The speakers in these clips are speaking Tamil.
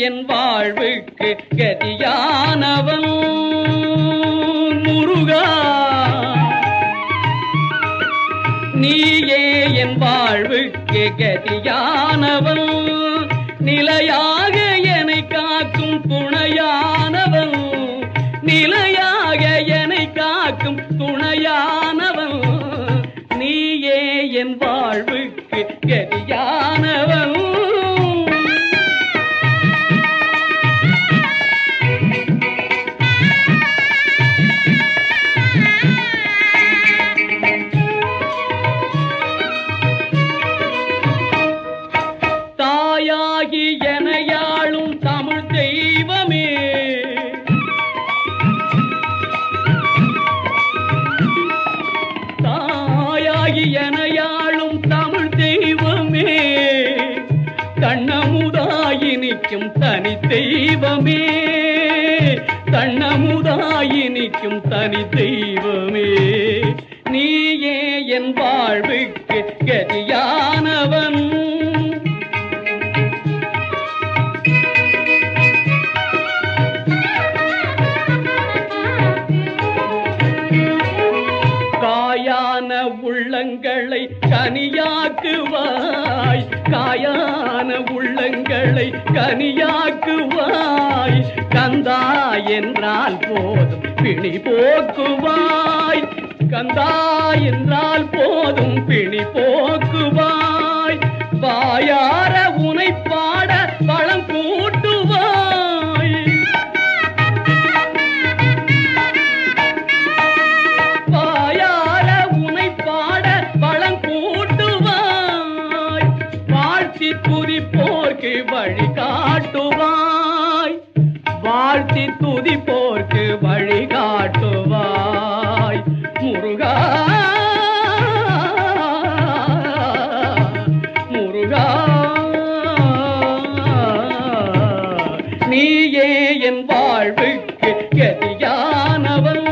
என் வாழ்வுக்கு கதியானவன். முருகா நீயே என் வாழ்வுக்கு கதியானவன். நிலையாக என்னை காக்கும் துணையானவன். நிலையாக என்னை காக்கும் துணையானவன். நீயே என் வாழ்வுக்கு கதியானவன். கண்ணமுதாயி நிற்கும் தனி தெய்வமே. கண்ணமுதாயி நிற்கும் தனி தெய்வமே. நீயே என் வாழ்வுக்கு கதியானவன். காயான உள்ளங்களை கனியாக்குவான் உள்ளங்களை கனியாக்குவாய். கந்தா என்றால் போதும் பிணி போக்குவாய். கந்தா என்றால் போதும் பிணி போக்குவாய். வாயார வாழ்த்தி துதி போர்க்கு வழிகாட்டுவாய் முருகா. முருகா. நீயே என் வாழ்வுக்கு கதியானவன்.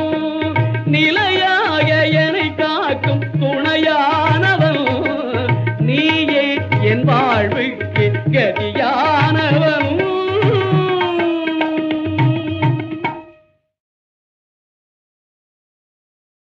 நிலையாக என்னை காக்கும் துணையானவன். நீயே என் வாழ்வுக்கு கதியானவன்